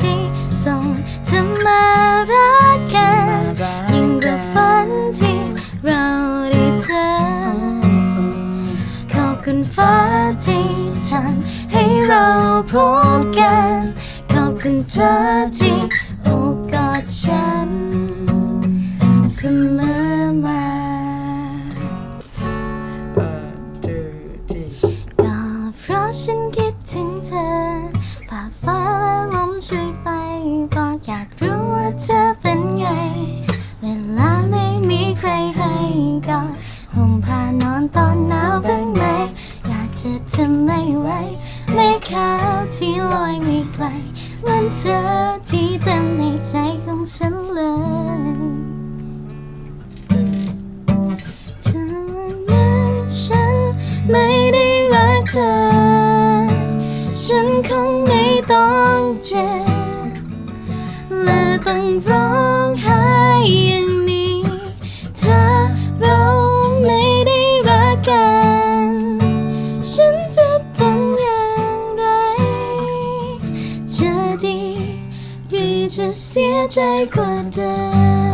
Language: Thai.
ที่ส่งเธอมารักกันยิ่งกว่าฝันที่เราได้เจอขอบคุณฟ้าที่ทำให้เราพบกัน ขอบคุณเธอที่โอกาสฉัน อยากรู้ว่าเธอเป็นไง เวลาไม่มีใครให้กอดห่มผ้านอนตอนหนาวบ้างไหม อยากจะทำไม่ไหวไม่ขาวที่ลอยไม่ไกลมือนเธอที่เต็มในใจของฉันเลยถ้าวันนั้นฉันไม่ได้รักเธอ ฉันคงไม่ต้องเจ็บ ต้องร้องไห้อย่างนี้ถ้าเราไม่ได้รักกัน ฉันจะเป็นอย่างไร จะดีหรือจะเสียใจกว่าเดิม